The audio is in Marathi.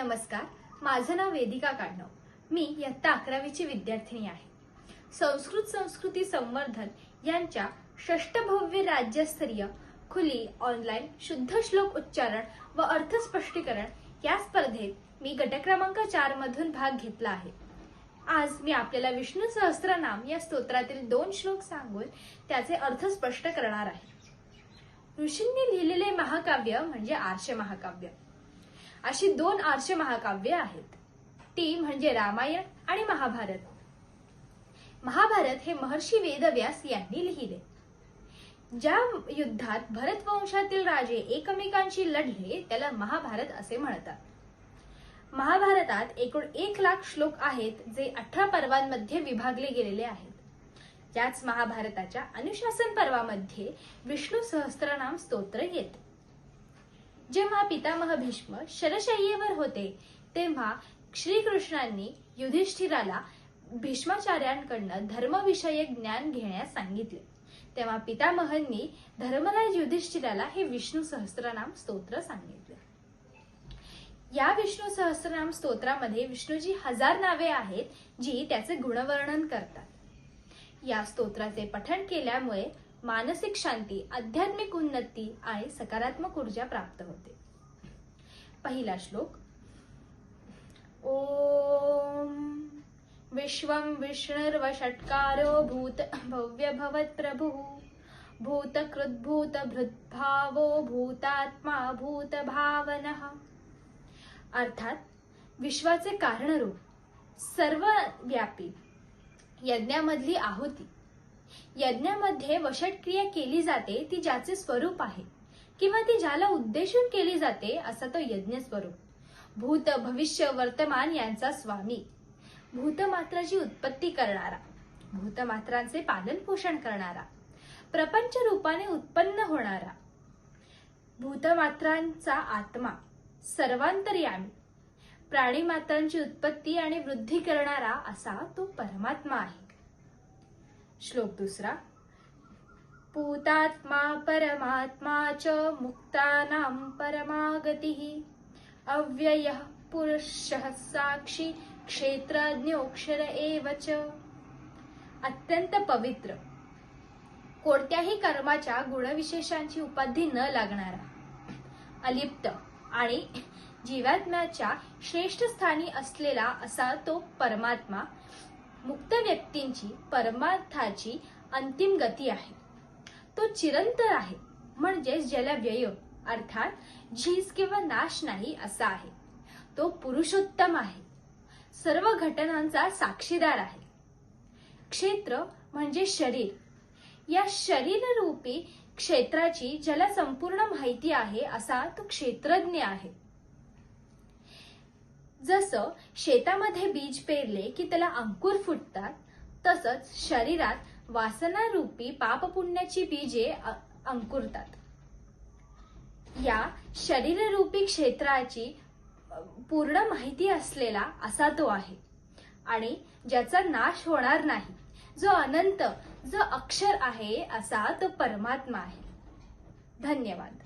नमस्कार. माझं नाव वेदिका काढणव मी इयत्ता अकरावीची विद्यार्थिनी आहे. संस्कृत संस्कृती संवर्धन यांच्या षष्टभव्य राज्यस्तरीय खुली ऑनलाईन शुद्ध श्लोक उच्चारण व अर्थ स्पष्टीकरण या स्पर्धेत मी गट क्रमांक चार मधून भाग घेतला आहे. आज मी आपल्याला विष्णू सहस्त्रनाम या स्तोत्रातील दोन श्लोक सांगून त्याचे अर्थ स्पष्ट करणार आहे. ऋषींनी लिहिलेले महाकाव्य म्हणजे आर्ष महाकाव्य अशी दोन आर्ष महाकाव्य आहेत. ती म्हणजे रामायण आणि महाभारत. महाभारत हे महर्षी वेदव्यास यांनी लिहिले. ज्या युद्धात भरत वंशातील राजे एकमेकांशी लढले त्याला महाभारत असे म्हणतात. महाभारतात एकूण एक लाख श्लोक आहेत जे अठरा पर्वांमध्ये विभागले गेलेले आहेत. याच महाभारताच्या अनुशासन पर्वामध्ये विष्णू सहस्त्रनाम स्तोत्र येते. जेव्हा पितामह भीष्म शरशय्येवर होते तेव्हा श्रीकृष्णांनी युधिष्ठिराला भीष्माचार्यांकडनं धर्मविषयक ज्ञान घेण्यास सांगितले. तेव्हा पितामहांनी धर्मराज युधिष्ठिराला हे विष्णू सहस्त्रनाम स्तोत्र सांगितले. या विष्णू सहस्त्रनाम स्तोत्रामध्ये विष्णूची हजार नावे आहेत जी त्याचे गुणवर्णन करतात. या स्तोत्राचे पठण केल्यामुळे मानसिक शांती आध्यात्मिक उन्नती आणि सकारात्मक ऊर्जा प्राप्त होते. पहिला श्लोक ओम विश्वं विष्णुर्वषट्कारो भूत भव्य भवत् प्रभुः। भूतकृद्भूत भृद्भावो भूतात्मा भूतभावनः। अर्थात विश्वाचे कारणरूप सर्व व्यापी यज्ञामधली आहुती यज्ञामध्ये वषटक्रिया केली जाते ती ज्याचे स्वरूप आहे किंवा ती ज्याला उद्देशून केली जाते असा तो यज्ञ स्वरूप. भूत भविष्य वर्तमान यांचा स्वामी. भूतमात्राची उत्पत्ती करणारा. भूतमात्रांचे पालन पोषण करणारा. प्रपंच रूपाने उत्पन्न होणारा. भूतमात्रांचा आत्मा सर्वांतर्यामी प्राणीमात्रांची उत्पत्ती आणि वृद्धी करणारा असा तो परमात्मा आहे. श्लोक दुसरा. पूतात्मा परमात्मा च मुक्तानां परमागतिः. अव्ययः पुरुषः साक्षी क्षेत्रज्ञोक्षर एव च. अत्यंत पवित्र. कोणत्याही कर्माच्या गुणविशेषांची उपाधी न लागणारा. अलिप्त आणि जीवात्म्याच्या श्रेष्ठ स्थानी असलेला असा तो परमात्मा मुक्त व्यक्तींची परमार्थाची अंतिम गती आहे. तो चिरंतर आहे म्हणजेच ज्याला व्यय अर्थात झीज किंवा नाश नाही असा आहे. तो पुरुषोत्तम आहे. सर्व घटनांचा साक्षीदार आहे. क्षेत्र म्हणजे शरीर. या शरीररूपी क्षेत्राची ज्याला संपूर्ण माहिती आहे असा तो क्षेत्रज्ञ आहे. जसं शेतामध्ये बीज पेरले की त्याला अंकुर फुटतात तसंच शरीरात वासनारूपी पापपुण्याची बीजे अ- अंकुरतात. या शरीररूपी क्षेत्राची पूर्ण माहिती असलेला असा तो आहे. आणि ज्याचा नाश होणार नाही जो अनंत जो अक्षर आहे असा तो परमात्मा आहे. धन्यवाद.